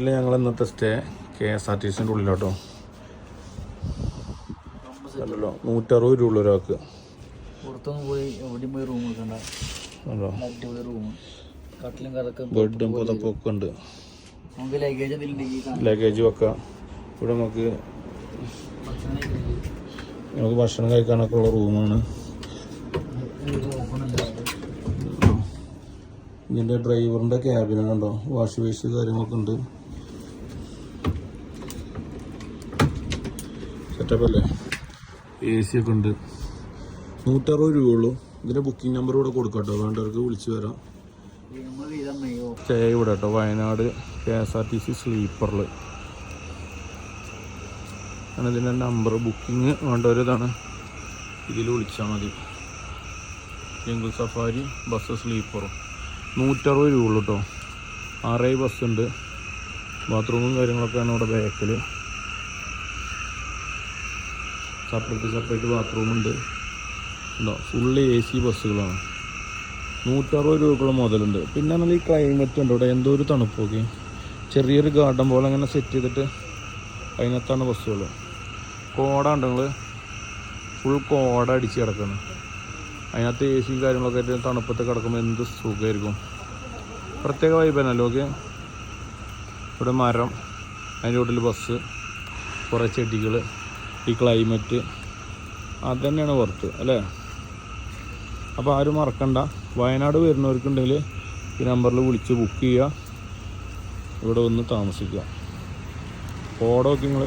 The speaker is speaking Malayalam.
നാട്ടിൽ ഞങ്ങൾ ഇന്നത്തെ stay K S R T സിന്റെ ഉള്ളിലോട്ടോ. അല്ലല്ലോ നൂറ്ററുപത് രൂപ ഉള്ള ഒരാൾക്ക്. പുറത്തൊന്നും പോയി എവിടെയും പോയി റൂം എടുക്കണ്ട. അല്ലോ അടിപൊളി റൂം കട്ടിലും കറക്കം ബെഡും പുതപ്പൊക്കെ ഉണ്ട്. നമുക്ക് ലഗേജ് എന്തെങ്കിലും ലഗേജ് വെക്കാം. ഇവിടെ നമുക്ക് നമുക്ക് ഭക്ഷണം കഴിക്കാനൊക്കെ ഉള്ള റൂമാണ്. ഇതിന്റെ ഡ്രൈവറിന്റെ ക്യാബിന് കണ്ടോ വാഷ് ബേസ് കാര്യങ്ങളൊക്കെ ഉണ്ട്. സെറ്റപ്പ് അല്ലേ എ സി ഒക്കെ ഉണ്ട്. നൂറ്ററുപത് രൂപ ഉള്ളൂ ഇതിന്റെ ബുക്കിംഗ് നമ്പർ ഇവിടെ കൊടുക്കാം കേട്ടോ. വേണ്ടവർക്ക് വിളിച്ചു വരാം. സ്റ്റേ ഇവിടെ കേട്ടോ. Wayanad K S R T C സ്ലീപ്പറിൽ ആണ് ഇതിന്റെ നമ്പർ ബുക്കിംഗ് വേണ്ടവർ ഇതാണ്. ഇതിൽ വിളിച്ചാൽ മതി. ജംഗിൾ സഫാരി ബസ് സ്ലീപ്പറും നൂറ്ററുപത് രൂപ ഉള്ളൂ കേട്ടോ. ആറേ ബസ് ഉണ്ട്. ബാത്റൂമും കാര്യങ്ങളൊക്കെയാണ് ഇവിടെ ബാക്കിൽ സെപ്പറേറ്റ് സെപ്പറേറ്റ് ബാത്റൂം ഉണ്ട്. ഫുള്ള് എ സി ബസ്സുകളാണ്. നൂറ്ററുപത് രൂപക്കുള്ള മുതലുണ്ട്. പിന്നെ നല്ല ഈ ക്ലൈമറ്റ് ഉണ്ട് ഇവിടെ. എന്തോ ഒരു തണുപ്പൊക്കെ ചെറിയൊരു ഗാർഡൻ പോലെ അങ്ങനെ സെറ്റ് ചെയ്തിട്ട് അതിനകത്താണ് ബസ്സുകൾ കോട ഉണ്ട് നിങ്ങൾ ഫുൾ കോട അടിച്ച് കിടക്കണം. അതിനകത്ത് എ സിയും കാര്യങ്ങളൊക്കെ ആയിട്ട് തണുപ്പത്ത് കിടക്കുമ്പോൾ എന്ത് സുഖമായിരിക്കും പ്രത്യേക വൈബ് തന്നെയല്ലോ ഓക്കെ ഇവിടെ മരം അതിന്റെ കൂട്ടിൽ ബസ് കുറേ ചെടികൾ ഈ ക്ലൈമറ്റ് അത് തന്നെയാണ് പുറത്ത് അല്ലേ? അപ്പോൾ ആരും മറക്കണ്ട. വയനാട് വരുന്നവർക്കുണ്ടെങ്കിൽ ഈ നമ്പറിൽ വിളിച്ച് ബുക്ക് ചെയ്യുക ഇവിടെ വന്ന് താമസിക്കുക കോടൊക്കെ നിങ്ങൾ